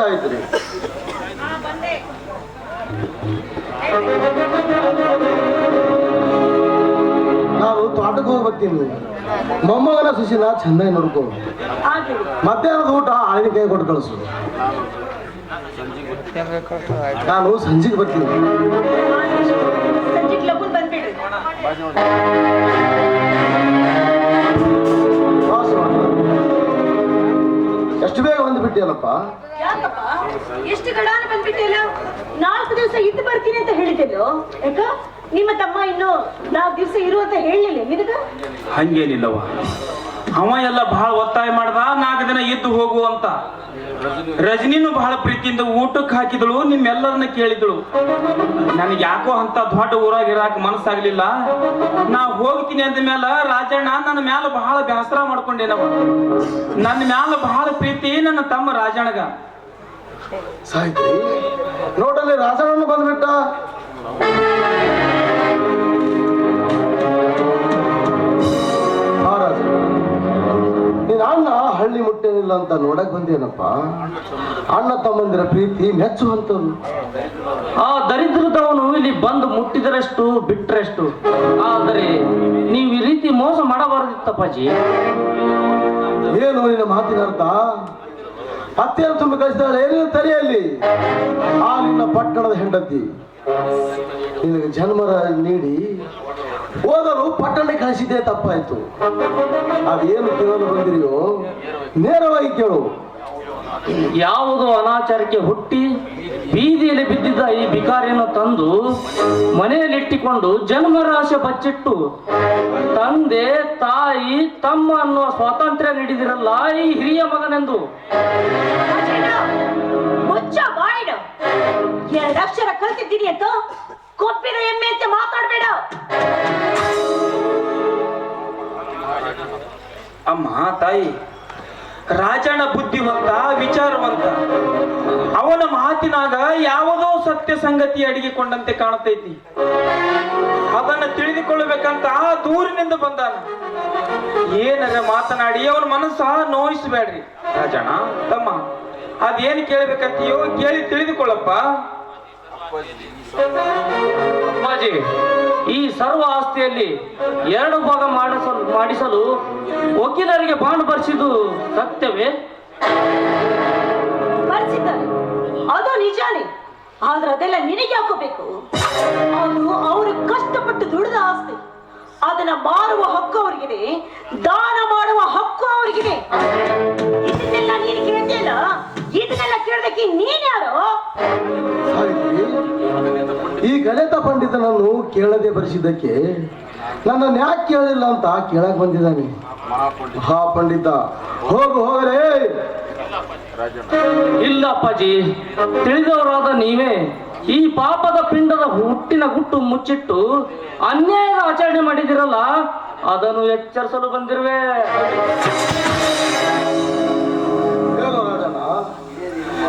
ಸಾಯ್ತ್ರಿ ನಾವು ತೋಟಕ್ಕೆ ಹೋಗಿ ಬರ್ತೀನಿ ಮೊಮ್ಮಗನ ಸುಶೀಲ ಚೆನ್ನಾಗಿ ನೋಡ್ಕೋ. ಮಧ್ಯಾಹ್ನದ ಊಟ ಆಳಿನ ಕೈ ಕೊಟ್ಟು ಕಳಿಸು. ನಾನು ಸಂಜೆಗೆ ಬರ್ತೀನಿ. ಎಷ್ಟು ಬೇಗ ಬಂದುಬಿಟ್ಟಿಯಲ್ಲಪ್ಪ? ಎಷ್ಟು ಗಡಾನ ಬಂದ್ಬಿಟ್ಟಿಲ್ಲ ನಾಲ್ಕು ದಿವಸ ಇದ್ದು ಬರ್ತೀನಿ ಅಂತ ಹೇಳಿದ್ದೆಲ್ಲೋ? ಯಾಕ? ನಿಮ್ಮ ತಮ್ಮ ಇನ್ನು ನಾಲ್ಕು ದಿವಸ ಇರು ಅಂತ ಹೇಳಲಿಲ್ಲ ನಿನಗ ಹಂಗೇನಿಲ್ಲವ ಅವ ಎಲ್ಲ ಬಹಳ ಒತ್ತಾಯ ಮಾಡ್ದ, ನಾಲ್ಕು ದಿನ ಇದ್ದು ಹೋಗು ಅಂತ. ರಜನಿನೂ ಬಹಳ ಪ್ರೀತಿಯಿಂದ ಊಟಕ್ಕೆ ಹಾಕಿದಳು, ನಿಮ್ಮೆಲ್ಲರನ್ನ ಕೇಳಿದಳು. ನನಗೆ ಯಾಕೋ ಅಂತ ದೊಡ್ಡ ಊರಾಗ ಇರಾಕ ಮನಸ್ಸಾಗ್ಲಿಲ್ಲ. ನಾ ಹೋಗ್ತೀನಿ ಅಂದ ಮ್ಯಾಲ ರಾಜಣ್ಣ ನನ್ನ ಮ್ಯಾಲ ಬಹಳ ಬೇಸರ ಮಾಡ್ಕೊಂಡೇನವ. ನನ್ನ ಮ್ಯಾಲ ಬಹಳ ಪ್ರೀತಿ ನನ್ನ ತಮ್ಮ ರಾಜಣ್ಣಗ. ಸಾಯ್ತ್ರಿ. ನೋಟಲ್ಲಿ ರಾಸನನ್ನು ಬಂದ್ಬಿಟ್ಟ. ಅಣ್ಣ ಹಳ್ಳಿ ಮುಟ್ಟೇನಿಲ್ಲ ಅಂತ ನೋಡಕ್ ಬಂದೇನಪ್ಪ? ಅಣ್ಣ ತಮ್ಮಂದಿರ ಪ್ರೀತಿ ಮೆಚ್ಚುವಂತದ್ದು. ಆ ದರಿದ್ರದವನು ಇಲ್ಲಿ ಬಂದು ಮುಟ್ಟಿದರಷ್ಟು ಬಿಟ್ಟರೆಷ್ಟು ಆದರೆ ನೀವು ಈ ರೀತಿ ಮೋಸ ಮಾಡಬಾರದಿತ್ತಪ್ಪಾಜಿ. ಏನು ನಿನ್ನ ಮಾತಿನ ಅರ್ಥ ಹತ್ತಿರ ತುಂಬ ಕಳಿಸಿದಾಳೆ ಏನೇನು ತಲೆಯಲ್ಲಿ. ಆ ನಿನ್ನ ಪಟ್ಟಣದ ಹೆಂಡತಿ. ನಿನಗೆ ಜನ್ಮರ ನೀಡಿ ಓದಲು ಪಟ್ಟಣಕ್ಕೆ ಕಳಿಸಿದ್ದೇ ತಪ್ಪಾಯ್ತು. ಅದೇನು ಕೇಳಲು ಬಂದಿರಿಯೋ ನೇರವಾಗಿ ಕೇಳು. ಯಾವುದೋ ಅನಾಚಾರಕ್ಕೆ ಹುಟ್ಟಿ ಬೀದಿಯಲ್ಲಿ ಬಿದ್ದಿದ್ದ ಈ ಬಿಕಾರಿಯನ್ನು ತಂದು ಮನೆಯಲ್ಲಿಟ್ಟಿಕೊಂಡು ಜನ್ಮರಾಶಿ ಬಚ್ಚಿಟ್ಟು ತಂದೆ ತಾಯಿ ತಮ್ಮ ಅನ್ನುವ ಸ್ವಾತಂತ್ರ್ಯ ನೀಡಿದಿರಲ್ಲ ಈ ಹಿರಿಯ ಮಗನೆಂದು. ಮುಚ್ಚ ಬಾಯ್ಡು. ಎರಡು ಅಕ್ಷರ ಕಲ್ತಿದ್ದೀನಿ ಅಂತ ಕೊಪ್ಪಿನ ಎಮ್ಮೆ ಅಂತ ಮಾತಾಡ್ಬೇಡ. ಅಮ್ಮ ತಾಯಿ ರಾಜಣ್ಣ ಬುದ್ಧಿವಂತ ವಿಚಾರವಂತ ಅವನ ಮಾತಿನಾಗ ಯಾವುದೋ ಸತ್ಯ ಸಂಗತಿ ಅಡಗಿಕೊಂಡಂತೆ ಕಾಣತೈತಿ. ಅದನ್ನ ತಿಳಿದುಕೊಳ್ಳಬೇಕಂತ ದೂರಿನಿಂದ ಬಂದಾನ. ಏನರ ಮಾತನಾಡಿ, ಅವನ ಮನಸ್ಸ ನೋಯಿಸಬೇಡ್ರಿ. ರಾಜಣ ತಮ್ಮ, ಅದೇನು ಕೇಳ್ಬೇಕಂತೀಯೋ ಕೇಳಿ ತಿಳಿದುಕೊಳ್ಳಪ್ಪ. ಅಪ್ಪಾಜಿ ಈ ಸರ್ವ ಆಸ್ತಿಯಲ್ಲಿ ಎರಡು ಭಾಗ ಮಾಡಿಸಲು ಮಾಡಿಸಲು ವಕೀಲರಿಗೆ ಬಾಂಡ್ ಬರೆಸಿದ್ದು ಸತ್ಯವೇ? ಅದು ನಿಜಾನೇ. ಆದ್ರೆ ಅದೆಲ್ಲ ನಿನಗೆ ಹಾಕೋಬೇಕು? ಅದು ಅವರು ಕಷ್ಟಪಟ್ಟು ದುಡಿದ ಆಸ್ತಿ. ಅದನ್ನ ಮಾರುವ ಹಕ್ಕು ಅವರಿಗಿದೆ. ದಾನ ಮಾಡುವ ಹಕ್ಕು ಅವರಿಗಿದೆ. ಇದನ್ನೆಲ್ಲ ನೀನು ಕೇಳ್ತಿಲ್ಲ ಇದನ್ನೆಲ್ಲ ಕೇಳೋದಕ್ಕೆ ನೀನ್ ಪಂಡಿತನನ್ನು ಕೇಳದೆ ಬರೆಸಿದ್ದಕ್ಕೆ ನನ್ನನ್ನು ಯಾಕೆ ಕೇಳಿಲ್ಲ ಅಂತ ಕೇಳಕ್ ಬಂದಿದ್ದಾನೆ. ಹಾ ಪಂಡಿತ ಹೋಗು, ಹೋಗಲೇ. ಇಲ್ಲ ಅಪ್ಪಾಜಿ ತಿಳಿದವರಾದ ನೀವೇ, ಈ ಪಾಪದ ಪಿಂಡದ ಹುಟ್ಟಿನ ಗುಟ್ಟು ಮುಚ್ಚಿಟ್ಟು ಅನ್ಯಾಯದ ಆಚರಣೆ ಮಾಡಿದಿರಲ್ಲ, ಅದನ್ನು ಎಚ್ಚರಿಸಲು ಬಂದಿರುವೆ.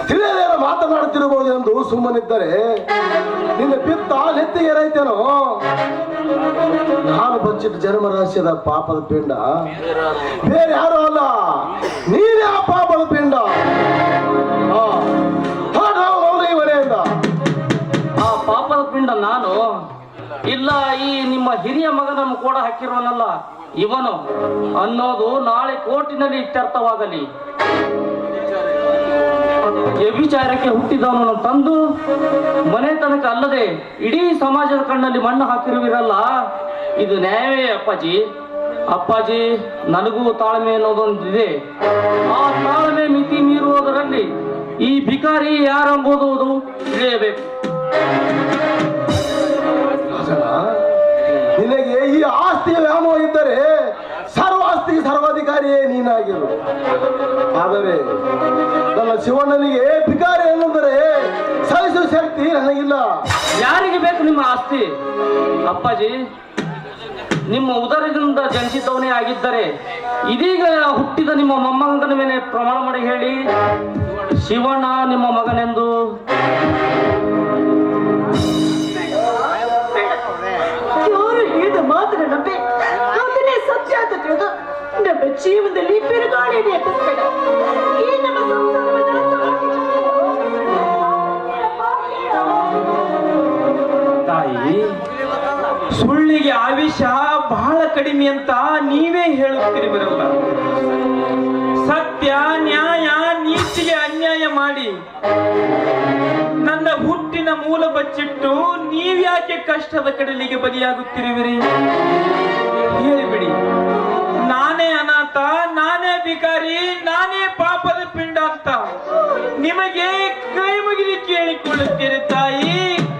ತಿಳಿಯದೇನೋ ಮಾತನಾಡುತ್ತಿರಬಹುದು ಎಂದು ಸುಮ್ಮನಿದ್ದರೆ, ನಿನ್ನ ಪಿತ್ತ ನೆತ್ತಿಗೆ ಏರೈತೇನೋ? ನಾನು ಬಚ್ಚಿಟ್ಟ ರಹಸ್ಯದ ಪಾಪದ ಪಿಂಡ. ಬೇರೆ ಯಾರು ಅಲ್ಲ. ನೀನೇ ಆ ಪಾಪದ ಪಿಂಡ. ಆ ಪಾಪದ ಪಿಂಡ ನಾನು. ಇಲ್ಲ, ಈ ನಿಮ್ಮ ಹಿರಿಯ ಮಗನನ್ನು ಕೂಡ ಹಾಕಿರುವನಲ್ಲ. ಇವನು ಅನ್ನೋದು ನಾಳೆ ಕೋರ್ಟಿನಲ್ಲಿ ಇತ್ಯರ್ಥವಾಗಲಿ. ವ್ಯಭಿಚಾರಕ್ಕೆ ಹುಟ್ಟಿದವನನ್ನು ತಂದು. ಮನೆ ತನಕ ಅಲ್ಲದೆ ಇಡೀ ಸಮಾಜದ ಕಣ್ಣಲ್ಲಿ ಮಣ್ಣು ಹಾಕಿರುವಿರಲ್ಲ. ಇದು ನ್ಯಾಯವೇ ಅಪ್ಪಾಜಿ? ಅಪ್ಪಾಜಿ, ನನಗೂ ತಾಳ್ಮೆ ಅನ್ನೋದೊಂದಿದೆ. ಆ ತಾಳ್ಮೆ ಮಿತಿ ಮೀರುವುದರಲ್ಲಿ ಈ ಭಿಕಾರಿ ಯಾರೆಂಬುದು ತಿಳಿಯಬೇಕು. ನಿನಗೆ ಈ ಆಸ್ತಿಯ ವ್ಯಾಮೋಹ ಇದ್ದರೆ ಆಸ್ತಿಗೆ ಸರ್ವಾಧಿಕಾರಿಯೇ ನೀನಾಗಿರು. ಆದರೆ ನನ್ನ ಶಿವಣ್ಣನಿಗೆ ಭಿಕಾರಿ ಎನ್ನುವುದರೆ ಸಹಿಸುವ ಶಕ್ತಿ ನನಗಿಲ್ಲ. ಯಾರಿಗೆ ಬೇಕು ನಿಮ್ಮ ಆಸ್ತಿ? ಅಪ್ಪಾಜಿ, ನಿಮ್ಮ ಉದರದಿಂದ ಜನಿಸಿದವನೇ ಆಗಿದ್ದರೆ ಇದೀಗ ಹುಟ್ಟಿದ ನಿಮ್ಮ ಮೊಮ್ಮಗನ ಮೇಲೆ ಪ್ರಮಾಣ ಮಾಡಿ ಹೇಳಿ. ಶಿವಣ್ಣ ನಿಮ್ಮ ಮಗನೆಂದು ಜೀವನದಲ್ಲಿ ಬಿರುಗಾಳಿಯಲ್ಲಿ ಸುಳ್ಳಿಗೆ ಆವಿಷ ಬಹಳ ಕಡಿಮೆ ಅಂತ ನೀವೇ ಹೇಳುತ್ತೀರಿ ಬರಲ್ಲ ಸತ್ಯ, ನ್ಯಾಯ, ನೀತಿಗೆ ಅನ್ಯಾಯ ಮಾಡಿ ನನ್ನ ಹುಟ್ಟಿನ ಮೂಲ ಬಚ್ಚಿಟ್ಟು ನೀವ್ಯಾಕೆ ಕಷ್ಟದ ಕಡಲಿಗೆ ಬಲಿಯಾಗುತ್ತಿರುವಿರಿ? ನಾನೇ ಅನಾಥ ನಾನೇ ಭಿಕಾರಿ ನಾನೇ ಪಾಪದ ಪಿಂಡ ಅಂತ. ನಿಮಗೆ ಕೈ ಮುಗಿದು ಕೇಳಿಕೊಳ್ಳುತ್ತೀರಿ ತಾಯಿ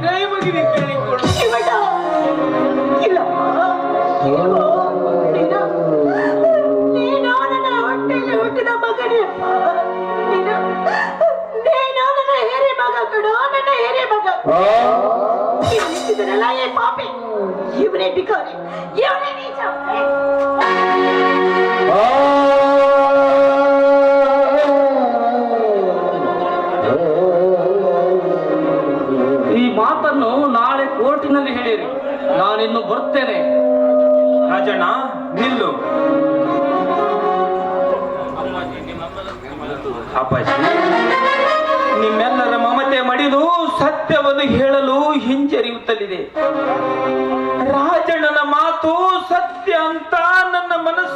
ಕೈ ಮುಗಿದು ಕೇಳಿಕೊಳ್ಳು ಶಿವಣ್ಣ ಇಲ್ಲಮ್ಮ ಇಲ್ವೋ? ನೀನು ನೀನು ನನ್ನ ಹೊಟ್ಟೆಯಲ್ಲಿ ಹುಟ್ಟಿದ ಮಗನೇಪ್ಪ ನೀನು ನೀನು ನನ್ನ ಹಿರಿ ಮಗ ಕಣೋ ನನ್ನ ಹಿರಿ ಮಗ. ನಿಂತಿದ್ದನಲ್ಲ ಏ ಪಾಪಿ? ಇವನೇ ಬಿಕಾರಿ ಇವನೇ ನೀಚ. ಈ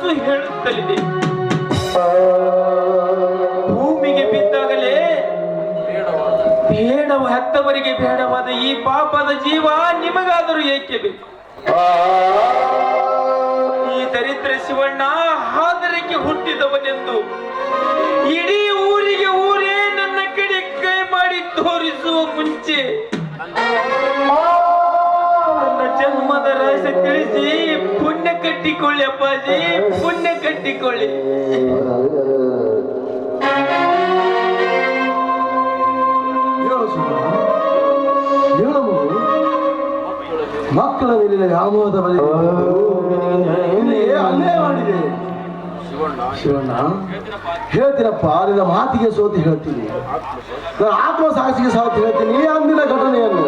ಮನಸ್ಸು ಹೇಳುತ್ತಲಿದೆ. ಭೂಮಿಗೆ ಬಿದ್ದಾಗಲೇ ಬೇಡವ, ಹೆತ್ತವರಿಗೆ ಬೇಡವಾದ ಈ ಪಾಪದ ಜೀವ ನಿಮಗಾದರೂ ಏಕೆ ಬೇಕು? ಈ ದರಿದ್ರ ಶಿವಣ್ಣ ಹಾದರಕ್ಕೆ ಹುಟ್ಟಿದವನೆಂದು ಇಡೀ ಊರಿಗೆ ಊರೇ ನನ್ನ ಕಡೆ ಕೈ ಮಾಡಿ ತೋರಿಸುವ ಮುಂಚೆ ನನ್ನ ಜನ್ಮದ ರಹಸ್ಯ ತಿಳಿಸಿ ಕಟ್ಟಿಕೊಳ್ಳಿ. ಅಪ್ಪಾಜಿ ಪುಣ್ಯ ಕಟ್ಟಿಕೊಳ್ಳಿ. ಮಕ್ಕಳ ಬಳಿ ಇಲ್ಲಿ ಅನ್ಯಾಯ ಮಾಡಿದೆ. ಶಿವಣ್ಣ ಹೇಳ್ತೀನಪ್ಪ ನಿನ್ನ ಮಾತಿಗೆ ಸೋತಿ ಹೇಳ್ತೀನಿ. ಆತ್ಮ ಸಾಕ್ಷಿಗೆ ಸೋತಿ ಹೇಳ್ತೀನಿ. ಅಂದಿನ ಘಟನೆಯನ್ನು.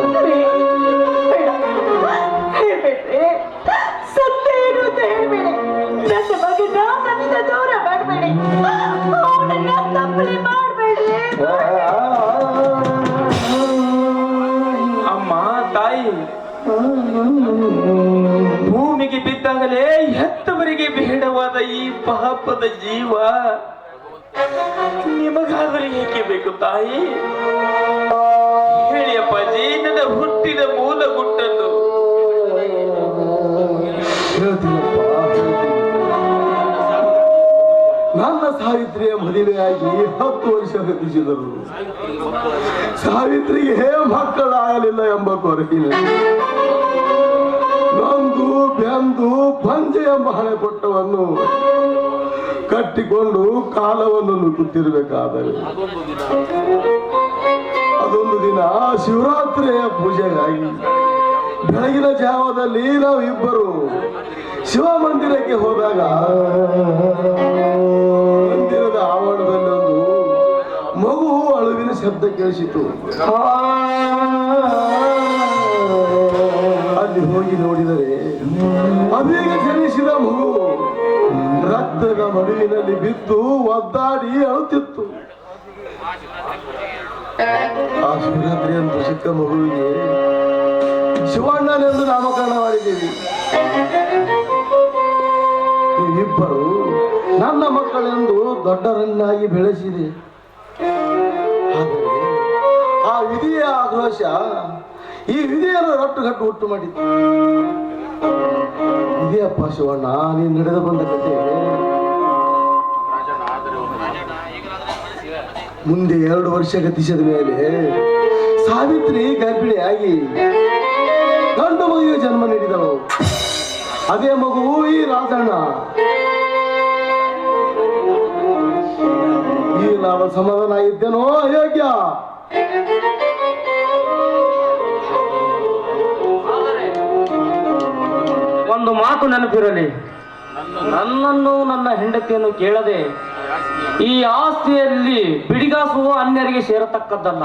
ಮಾಡಬೇಡಿ ಅಮ್ಮ, ತಾಯಿ. ಭೂಮಿಗೆ ಬಿದ್ದಾಗಲೇ ಹೆತ್ತವರಿಗೆ ಬೇಡವಾದ ಈ ಪಾಪದ ಜೀವ. ನಿಮಗಾದರೆ ಏಕೆ ಬೇಕು, ತಾಯಿ? ಹೇಳಿ ಅಪ್ಪಾಜಿ ನನ್ನ ಹುಟ್ಟಿದ ಮೂಲ ಗುಟ್ಟನ್ನು ಸಾವಿತ್ರಿಯ ಮದುವೆಯಾಗಿ ಹತ್ತು ವರ್ಷ ಗತಿಸಿದರು ಸಾವಿತ್ರಿಗೆ ಮಕ್ಕಳಾಗಲಿಲ್ಲ ಎಂಬ ಕೊರಗಿನ ನೊಂದು ಬೆಂದು ಪಂಜೆ ಎಂಬ ಹಣೆ ಪೊಟ್ಟವನ್ನು ಕಟ್ಟಿಕೊಂಡು ಕಾಲವನ್ನು ನುಗ್ಗುತ್ತಿರಬೇಕಾದರೆ ಅದೊಂದು ದಿನ ಶಿವರಾತ್ರಿಯ ಪೂಜೆಗಾಗಿ ಬೆಳಗಿನ ಜಾವದಲ್ಲಿ ನಾವು ಇಬ್ಬರು ಶಿವ ಮಂದಿರಕ್ಕೆ ಹೋದಾಗ ಶಬ್ದ ಕೇಳಿಸಿತು. ಅಲ್ಲಿ ಹೋಗಿ ನೋಡಿದರೆ ಅದೀಗ ಜನಿಸಿದ ಮಗು ರಕ್ತದ ಮಡುವಿನಲ್ಲಿ ಬಿದ್ದು ಒದ್ದಾಡಿ ಅಳುತ್ತಿತ್ತು. ಆ ಶಿವರಾತ್ರಿ ಅಂತ ಚಿಕ್ಕ ಮಗುವಿಗೆ ಶಿವಣ್ಣನೆಂದು ನಾಮಕರಣ ಮಾಡಿದ್ದೀವಿ. ಇಬ್ಬರು ನನ್ನ ಮಕ್ಕಳೆಂದು ದೊಡ್ಡರನ್ನಾಗಿ ಬೆಳೆಸಿದೆ. ಆ ವಿಧಿಯ ದೋಷ ಈ ವಿಧಿಯನ್ನು ರಟ್ಟುಗಟ್ಟು ಹುಟ್ಟು ಮಾಡಿತ್ತು. ಇದೆಯಪ್ಪ ಶಿವಣ್ಣ ನೀನು ನಡೆದು ಬಂದ ಕತೆ ಮುಂದೆ ಎರಡು ವರ್ಷ ಗತಿಸಿದ ಮೇಲೆ ಸಾವಿತ್ರಿ ಗರ್ಭಿಣಿಯಾಗಿ ಗಂಡು ಮಗುವಿಗೆ ಜನ್ಮ ನೀಡಿದಳು. ಅದೇ ಮಗು ಈ ರಾಜಣ್ಣ. ಈ ನಾವು ಸಮಾಧಾನ ಇದ್ದೇನೋ ಯೋಗ್ಯ ಒಂದು ಮಾತು ನೆನಪಿರಲಿ. ನನ್ನನ್ನು ನನ್ನ ಹೆಂಡತಿಯನ್ನು ಕೇಳದೆ ಈ ಆಸ್ತಿಯಲ್ಲಿ ಬಿಡಿಗಾಸುವ ಅನ್ಯರಿಗೆ ಸೇರತಕ್ಕದ್ದಲ್ಲ.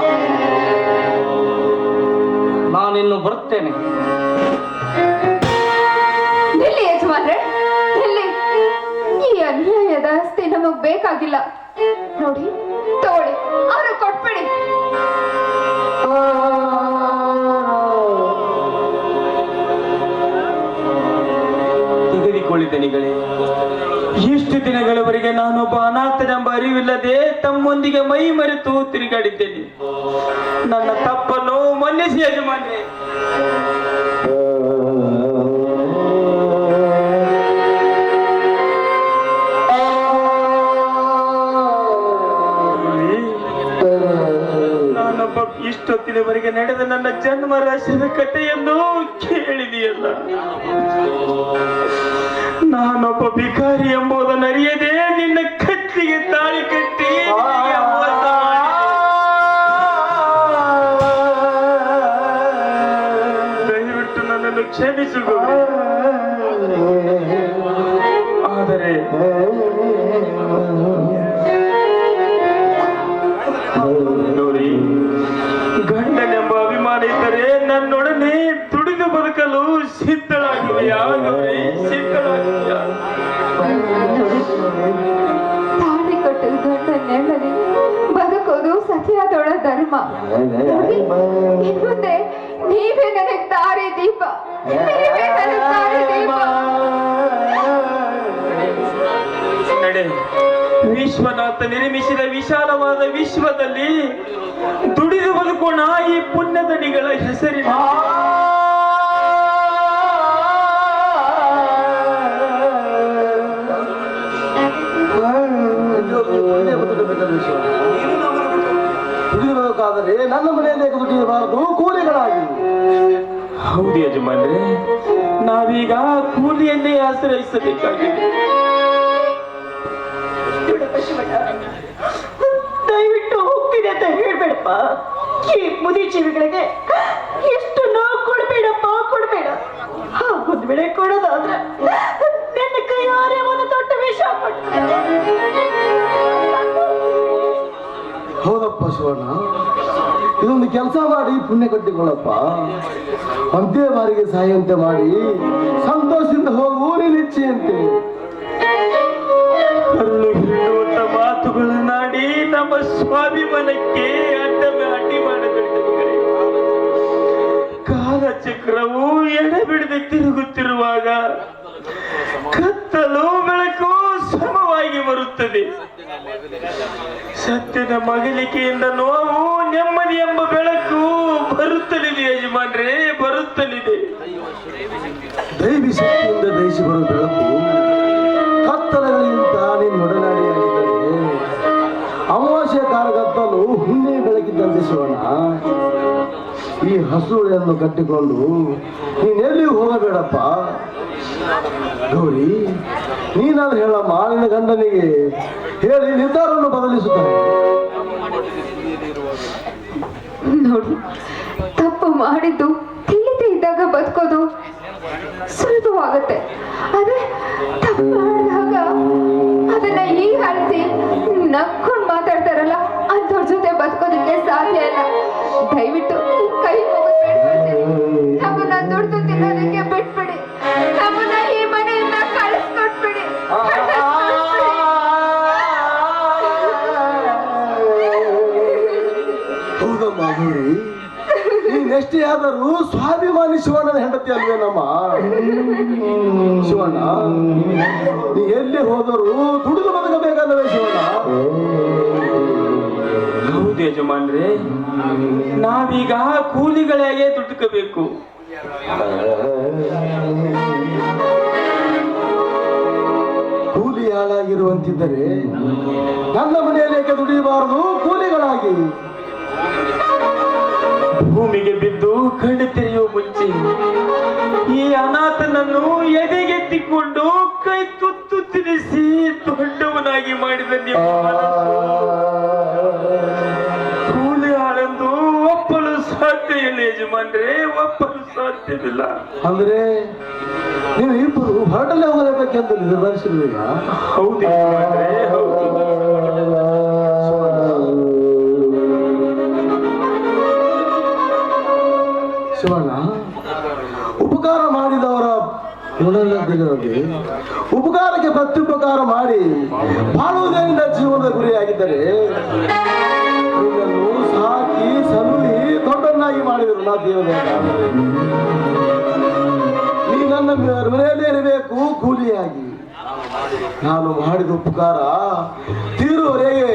ನಾನಿನ್ನು ಬರುತ್ತೇನೆ. ಈ ಅನ್ಯಾಯದ ಆಸ್ತಿ ನಮಗ್ ಬೇಕಾಗಿಲ್ಲ. ನೋಡಿ, ತಗೊಳ್ಳಿ. ಅವ್ರು ಇಷ್ಟು ದಿನಗಳವರೆಗೆ ನಾನೊಬ್ಬ ಅನಾಥನೆಂಬ ಅರಿವಿಲ್ಲದೆ ತಮ್ಮೊಂದಿಗೆ ಮೈ ಮರೆತು ತಿರುಗಾಡಿದ್ದೇನೆ. ನನ್ನ ತಪ್ಪನ್ನು ಮನ್ನಿಸಿ ಯಜಮಾನ್ರೆ. ಇಷ್ಟೊತ್ತಿನವರೆಗೆ ನಡೆದ ನನ್ನ ಜನ್ಮ ರಾಶಿಯ ಕಥೆಯನ್ನು ಕೇಳಿದೆಯಲ್ಲ ನಾನೊಬ್ಬ ಭಿಕಾರಿ ಎಂಬುದನ್ನು ಅರಿಯದೆ ನಿನ್ನ ಕತ್ತಿಗೆ ತಾಳಿ ಕಟ್ಟಿ. ದಯವಿಟ್ಟು ನನ್ನನ್ನು ಕ್ಷಮಿಸು. ಆದರೆ ಇದ್ದರೆ ನನ್ನೊಡನೆ ದುಡಿದು ಬದುಕಲು ಸಿದ್ಧಳಾಗುವೆಯಾ ಗೌರಿ ಸಿದ್ಧಳಾಗುವೆಯಾ ತಾಳಿ ನೆಮ್ಮದಿ ಬದುಕೋದು ಸತಿಯಾದೊಳ ಧರ್ಮ. ಮುಂದೆ ನೀವೇ ನನಗೆ ದಾರಿ ದೀಪ. ನೀವೇ ನನಗೆ ದಾರಿ ದೀಪ ನಡೆ. ವಿಶ್ವನಾಥ ನಿರ್ಮಿಸಿದ ವಿಶಾಲವಾದ ವಿಶ್ವದಲ್ಲಿ ದುಡಿದು ಬದುಕೋಣ ಈ ಪುಣ್ಯದಡಿಗಳ ಹೆಸರಿನ ದುಡಿಯಬೇಕಾದರೆ ನನ್ನ ಮನೆಯಲ್ಲೇ ದುಡಿಯಬಾರದು ಕೂಲಿಗಳಾಗಿ. ಹೌದು ಯಜಮಾನ್ರೆ ನಾವೀಗ ಕೂಲಿಯನ್ನೇ ಆಶ್ರಯಿಸಬೇಕಾಗಿದೆ. ಈ ಮುದಿ ಜೀವಿಗಳಿಗೆ ಎಷ್ಟು ನೋವು ಕೊಡ್ಬೇಡಪ್ಪ ಕೊಡ್ಬೇಡ. ಒಂದ್ ವೇಳೆ ಕೊಡೋದಾದ್ರೆ ನನ್ನ ಕೈಯಾರೆ ಒಂದು ದೊಡ್ಡ ವಿಷ ಹೌದಪ್ಪ ಶಿವಣ್ಣ ಇದೊಂದು ಕೆಲಸ ಮಾಡಿ ಪುಣ್ಯ ಕಟ್ಟಿಕೊಳ್ಳಪ್ಪ. ಅಂತ್ಯ ಬಾರಿಗೆ ಸಾಯಂತೆ ಮಾಡಿ ಸಂತೋಷದಿಂದ ಹೋಗು ನಿನ್ನ ಇಚ್ಛೆಯಂತೆ. ಕಲ್ಲು ಮಾತುಗಳನ್ನಾಡಿ ನಮ್ಮ ಸ್ವಾಭಿಮಾನಕ್ಕೆ ಚಕ್ರವು ಎಡೆಬಿಡದೆ ತಿರುಗುತ್ತಿರುವಾಗ ಕತ್ತಲು ಬೆಳಕು ಸಮವಾಗಿ ಬರುತ್ತದೆ. ಸತ್ಯದ ಮಗಲಿಕೆಯಿಂದ ನೋವು ನೆಮ್ಮದಿ ಎಂಬ ಬೆಳಕು ಬರುತ್ತಲಿದೆ ಯಜಮಾನ್ರೇ, ಬರುತ್ತಲಿದೆ. ಶಕ್ತಿಯಿಂದ ದಯಿಸಿ ಬರುವ ಬೆಳಕು ಹಸುಳೆಯನ್ನು ಕಟ್ಟಿಕೊಂಡು ನೀನೆಲ್ಲಿಯೂ ಹೋಗಬೇಡಪ್ಪ? ಗೌರಿ, ನೀನಾದ್ರೂ ಹೇಳ ಮಾಲಿನ ಗಂಡನಿಗೆ ಹೇಳಿ ನಿರ್ಧಾರವನ್ನು ಬದಲಿಸುತ್ತಾನೆ. ನೋಡಿ, ತಪ್ಪು ಮಾಡಿದ್ದು ಬದುಕೋದಕ್ಕೆ ಸಾಧ್ಯ ಇಲ್ಲ ದಯವಿಟ್ಟು ಕೈ ಮುಗಿದ್ಬಿಡ್ತೀನಿ ನಮ್ಮನ್ನ ದುಡ್ದು ತಿನ್ನೋದಕ್ಕೆ ಬಿಟ್ಬಿಡಿ ನಮ್ಮನ್ನ ಈ ಮನೆಯಿಂದ ಕಳಿಸ್ಕೊಟ್ಬಿಡಿ ಹೌದಮ್ಮ ಗೌರಿ ನೀನೆಷ್ಟೇ ಆದರೂ ಸ್ವಾಭಿಮಾನಿ ಶಿವಣ್ಣನ ಹೆಂಡತಿ ಅಲ್ವೇನಮ್ಮ ಶಿವಣ್ಣ ನೀ ಎಲ್ಲಿ ಹೋದರೂ ದುಡಿದು ಬದುಕಬೇಕಲ್ಲವೇ ಶಿವಣ್ಣ ಹೌದು ಯಜಮಾನ್ರೆ ನಾವೀಗ ಕೂಲಿಗಳಾಗೆ ದುಡ್ಕಬೇಕು. ಕೂಲಿ ಹಾಳಾಗಿರುವಂತಿದ್ದರೆ ನನ್ನ ಮನೆಯಲ್ಲಿ ದುಡಿಯಬಾರದು? ಕೂಲಿಗಳಾಗಿ. ಭೂಮಿಗೆ ಬಿದ್ದು ಕಣ್ಣು ತೆರೆಯುವ ಮುಂಚೆ ಈ ಅನಾಥನನ್ನು ಎದೆಗೆತ್ತಿಕೊಂಡು ಕೈ ತುತ್ತು ತಿಳಿಸಿ ದೊಡ್ಡವನಾಗಿ ಸಾಧ್ಯವಿಲ್ಲ ಅಂದ್ರೆ ನೀವು ಇಬ್ಬರು ಹೊರಟಲ್ಲೇ ಹೋಗಬೇಕೆಂದು ನಿರ್ಧರಿಸಿರುವೀಗ ಹೌದು ಶಿವಣ್ಣ ಉಪಕಾರ ಮಾಡಿದವರ ಉಪಕಾರಕ್ಕೆ ಪ್ರತ್ಯುಪಕಾರ ಮಾಡಿ ಬಾಳುವುದರಿಂದ ಜೀವನದ ಗುರಿಯಾಗಿದ್ದರೆ ಸಾಕಿ ಸಲುಹಿ ದೊಡ್ಡನ್ನಾಗಿ ಮಾಡಿದರು ನಾ ನನ್ನ ಮನೆಯಲ್ಲಿ ಇರಬೇಕು ಕೂಲಿಯಾಗಿ. ನಾನು ಮಾಡಿದ ಉಪಕಾರ ತೀರುವರೆಗೆ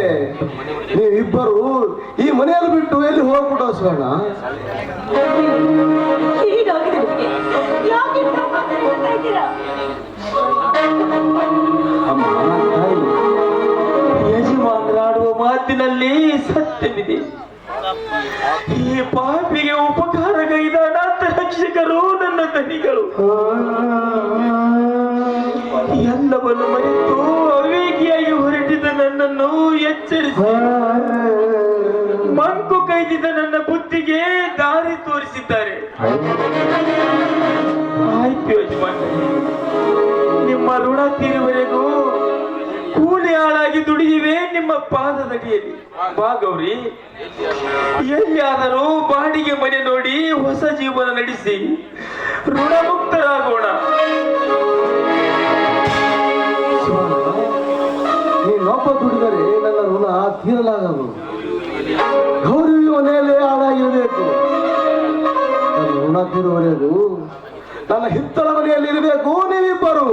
ನೀವಿಬ್ಬರು ಈ ಮನೆಯಲ್ಲಿ ಬಿಟ್ಟು ಎಲ್ಲಿ ಹೋಗ್ಬಿಟ್ಟು ಸೋಣ? ಯಜಮಾನರಾಡುವ ಮಾತಿನಲ್ಲಿ ಸತ್ಯವಿದೆ. ಈ ಪಾಪಿಗೆ ಉಪಕಾರಗೈದ ರಕ್ಷಕರು ನನ್ನ ತನಿಗಳು ಎಲ್ಲವನ್ನು ಮರೆತು ಅವೇಗಿಯಾಗಿ ಹೊರಟಿದ ನನ್ನನ್ನು ಎಚ್ಚರಿಸಿ. ಮಂಕು ಕೈದಿದ ನನ್ನ ಬುದ್ಧಿಗೆ ದಾರಿ ತೋರಿಸಿದ್ದಾರೆ. ಆಯ್ತು ಯಜಮಾನ ನಿಮ್ಮ ಋಣ ತೀರುವರೆಗೂ ಕೂಲಿ ಹಾಳಾಗಿ ದುಡಿಯುವೆ ನಿಮ್ಮ ಪಾದದಡಿಯಲ್ಲಿ ಬಾ ಗೌರಿ. ಎಲ್ಲಿಯಾದರೂ ಬಾಡಿಗೆ ಮನೆ ನೋಡಿ ಹೊಸ ಜೀವನ ನಡೆಸಿ. ಋಣಮುಕ್ತರಾಗೋಣ. ನೀನೊಬ್ಬ ದುಡಿದರೆ ನನ್ನ ಋಣ ತೀರಲಾಗದು. ಗೌರಿ ಮನೆಯಲ್ಲೇ ಹಾಳಾಗಿರಬೇಕು. ಋಣ ತೀರುವರೆಗೂ ನನ್ನ ಹಿತ್ತಲ ಮನೆಯಲ್ಲಿ ಇರಬೇಕು ನೀವಿಬ್ಬರು.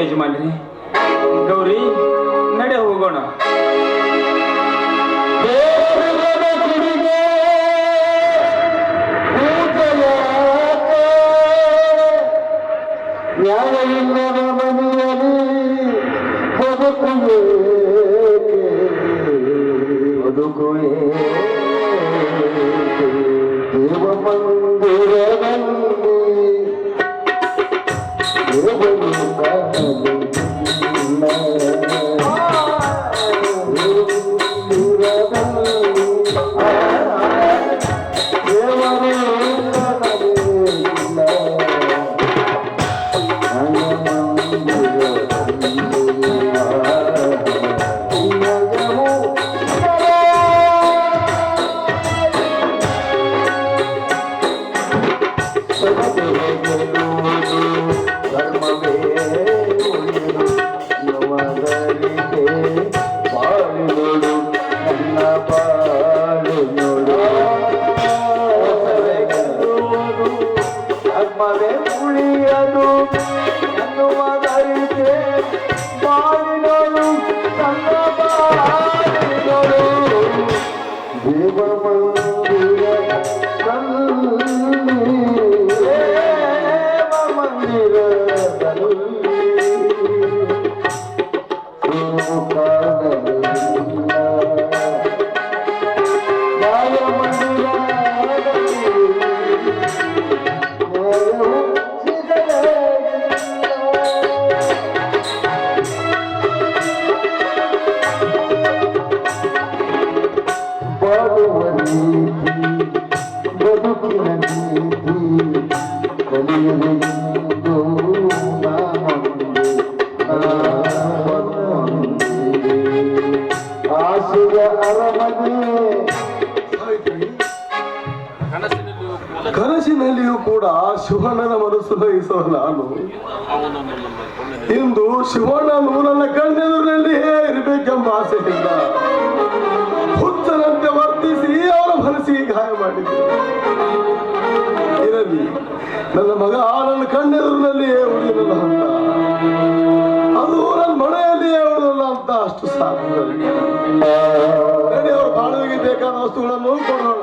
ಯಜಮಾನ್ರಿ ಗೌರಿ ನಡೆ ಹೋಗೋಣ. ಬದುಕುವೆ ದೇವ ಮಂದಿರ ದೇವರು ಇಂದು ಶಿವಣ್ಣ ನನ್ನ ಕಣ್ಣೆದುರಿನಲ್ಲಿಯೇ ಇರಬೇಕೆಂಬ ಆಸೆಯಿಂದ ಹುಚ್ಚನಂತೆ ವರ್ತಿಸಿ ಅವರ ಮನಸ್ಸಿಗೆ ಗಾಯ ಮಾಡಿದ್ದೆ ಇರಲಿ ನನ್ನ ಮಗ ನನ್ನ ಕಣ್ಣೆದುರಿನಲ್ಲಿಯೇ ಉಳಿಯಲ್ಲ ಅಂತ. ಅದು ನನ್ನ ಮನೆಯಲ್ಲಿಯೇ ಉಳಿದಲ್ಲ ಅಂತ ಅಷ್ಟು ಸಾಕು ಅವರು ಬಾಳುವಿಗೆ ಬೇಕಾದ ವಸ್ತುಗಳನ್ನು ಕೊಡೋಣ.